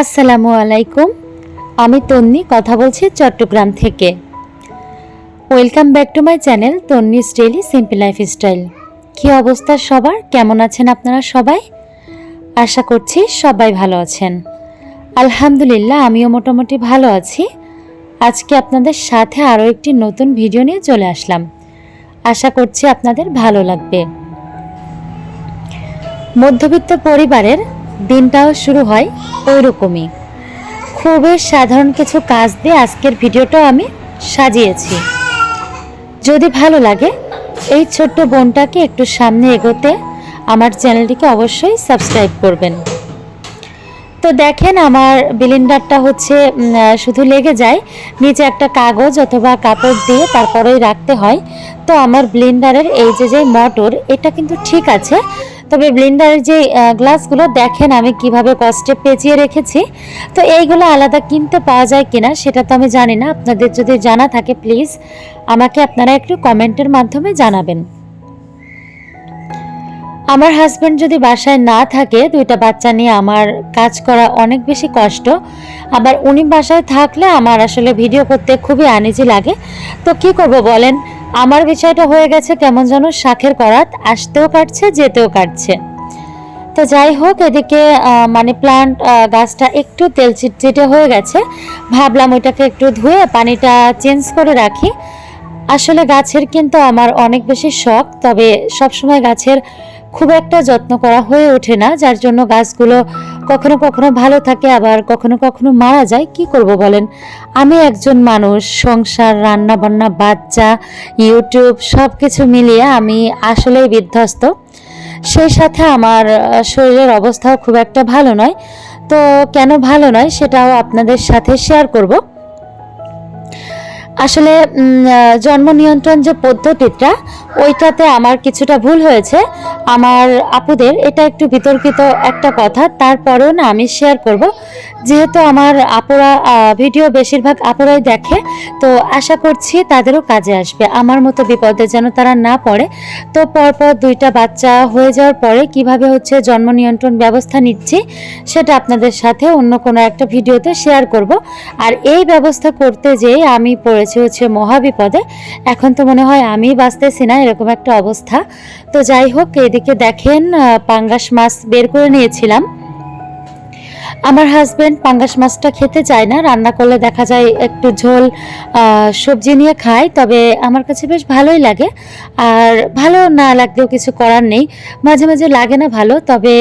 আসসালামু আলাইকুম। আমি তন্নি কথা বলছি চট্টগ্রাম থেকে। Welcome back to my channel Tonni daily simple life style কী অবস্থা সবার? কেমন আছেন আপনারা সবাই? আশা করছি সবাই ভালো আছেন। আলহামদুলিল্লাহ, আমিও মোটামুটি ভালো আছি। আজকে আপনাদের সাথে আরও একটি নতুন ভিডিও নিয়ে চলে আসলাম। আশা করছি আপনাদের ভালো লাগবে। মধ্যবিত্ত পরিবারের দিনটাও শুরু হয় ওই রকমই খুবই সাধারণ কিছু কাজ দিয়ে আজকের ভিডিওটাও আমি সাজিয়েছি। যদি ভালো লাগে, এই ছোট্ট বোনটাকে একটু সামনে এগোতে আমার চ্যানেলটিকে অবশ্যই সাবস্ক্রাইব করবেন। তো দেখেন আমার বিলিন্ডারটা হচ্ছে শুধু লেগে যায়, নিচে একটা কাগজ অথবা কাপড় দিয়ে তারপরেই রাখতে হয়। তো আমার ব্লেন্ডারের এই যে যে মোটর, এটা কিন্তু ঠিক আছে তবে ব্লেন্ডারের যে গ্লাসগুলো দেখেন আমি কীভাবে কষ্টে পেঁচিয়ে রেখেছি। তো এইগুলো আলাদা কিনতে পাওয়া যায় কিনা সেটা তো আমি জানি না। আপনাদের যদি জানা থাকে প্লিজ আমাকে আপনারা একটু কমেন্টের মাধ্যমে জানাবেন। আমার হাজব্যান্ড যদি বাসায় না থাকে, দুইটা বাচ্চা নিয়ে আমার কাজ করা অনেক বেশি কষ্ট। আবার উনি বাসায় থাকলে আমার আসলে ভিডিও করতে খুবই আনিজি লাগে। তো কি করব বলেন? আমার বিষয়টা হয়ে গেছে কেমন যেন শাখের করাত, আসতেও কাটছে যেতেও কাটছে তো যাই হোক, এদিকে মানে প্লান্ট গাছটা একটু তেল চিটচিটে হয়ে গেছে। ভাবলাম ওইটাকে একটু ধুয়ে পানিটা চেঞ্জ করে রাখি। আসলে গাছের কিন্তু আমার অনেক বেশি শখ, তবে সবসময় গাছের খুব একটা যত্ন করা হয়ে ওঠে না, যার জন্য গাছগুলো কখনো কখনো ভালো থাকে, আবার কখনো কখনো মারা যায়। কি করব বলেন? আমি একজন মানুষ, সংসার রান্না বান্না বাচ্চা, ইউটিউব সব কিছু মিলিয়ে আমি আসলেই বিধ্বস্ত। সেই সাথে আমার শরীরের অবস্থাও খুব একটা ভালো নয়। তো কেন ভালো নয় সেটাও আপনাদের সাথে শেয়ার করব। আসলে জন্ম নিয়ন্ত্রণ যে পদ্ধতিটা, ওইটাতে আমার কিছুটা ভুল হয়েছে। আমার আপুদের, এটা একটু বিতর্কিত একটা কথা, তারপরেও না আমি শেয়ার করব। যেহেতু আমার আপুরা ভিডিও বেশিরভাগ আপুরাই দেখে, তো আশা করছি তাদেরও কাজে আসবে। আমার মতো বিপদে যেন তারা না পড়ে। তো পরপর দুইটা বাচ্চা হয়ে যাওয়ার পরে কীভাবে হচ্ছে জন্ম নিয়ন্ত্রণ ব্যবস্থা নিচ্ছি, সেটা আপনাদের সাথে অন্য কোনো একটা ভিডিওতে শেয়ার করব। আর এই ব্যবস্থা করতে যেয়ে আমি পড়েছি হচ্ছে মহাবিপদে। এখন তো মনে হয় আমি বাঁচতেছি না, এরকম একটা অবস্থা। তো যাই হোক, এদিকে দেখেন পাঙ্গাস মাছ বের করে নিয়েছিলাম। আমার হাজব্যান্ড পাঙ্গাস মাছটা খেতে চায় না, রান্না করলে দেখা যায় একটু ঝোল সবজি নিয়ে খায়, তবে আমার কাছে বেশ ভালোই লাগে। আর ভালো না লাগলেও কিছু করার নেই। মাঝে মাঝে লাগে না ভালো, তবে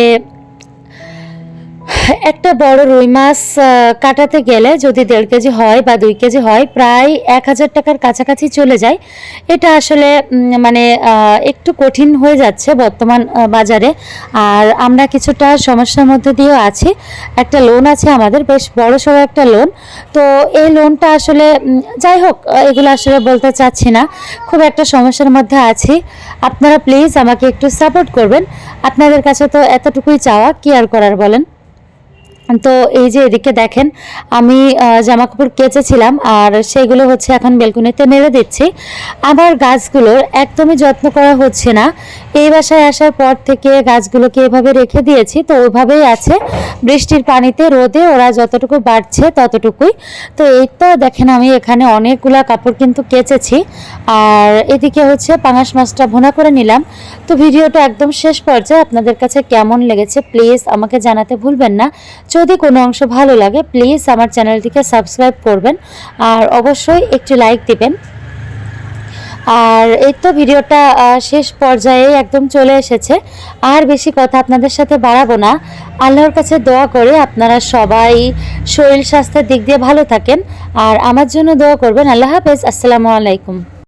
একটা বড় রুই মাছ কাটাতে গেলে যদি দেড় কেজি হয় বা দুই কেজি হয়, প্রায় এক হাজার টাকার কাছাকাছি চলে যায়। এটা আসলে মানে একটু কঠিন হয়ে যাচ্ছে বর্তমান বাজারে। আর আমরা কিছুটা সমস্যার মধ্যে দিয়েও আছি। একটা লোন আছে আমাদের, বেশ বড় সড়ো একটা লোন। তো এই লোনটা আসলে যাই হোক, এগুলো আসলে বলতে চাচ্ছি না। খুব একটা সমস্যার মধ্যে আছি। আপনারা প্লিজ আমাকে একটু সাপোর্ট করবেন। আপনাদের কাছে তো এতটুকুই চাওয়া, কি আর করার বলেন? তো এই যে এদিকে দেখেন, আমি জামা কাপড় কেচেছিলাম আর সেগুলো হচ্ছে এখন বেলকুনিতে মেরে দিচ্ছি। আমার গাছগুলোর একদমই যত্ন করা হচ্ছে না। এই বাসায় আসার পর থেকে গাছগুলোকে এভাবে রেখে দিয়েছি, তো ওইভাবেই আছে। বৃষ্টির পানিতে রোদে ওরা যতটুকু বাড়ছে ততটুকুই। তো এই তো দেখেন, আমি এখানে অনেকগুলা কাপড় কিন্তু কেচেছি। আর এদিকে হচ্ছে পাঙাশ মাছটা ভোনা করে নিলাম। তো ভিডিওটা একদম শেষ পর্যায়ে, আপনাদের কাছে কেমন লেগেছে, প্লিজ আমাকে জানাতে ভুলবেন না। যদি কোনো অংশ ভালো লাগে প্লিজ আমার চ্যানেলটিকে সাবস্ক্রাইব করবেন আর অবশ্যই একটি লাইক দিবেন। আর এই তো ভিডিওটা শেষ পর্যায়ে একদম চলে এসেছে। আর বেশি কথা আপনাদের সাথে বাড়াবো না। আল্লাহর কাছে দোয়া করে আপনারা সবাই শরীর স্বাস্থ্যের দিক দিয়ে ভালো থাকেন। আর আমার জন্য দোয়া করবেন। আল্লাহ হাফেজ। আসসালামু আলাইকুম।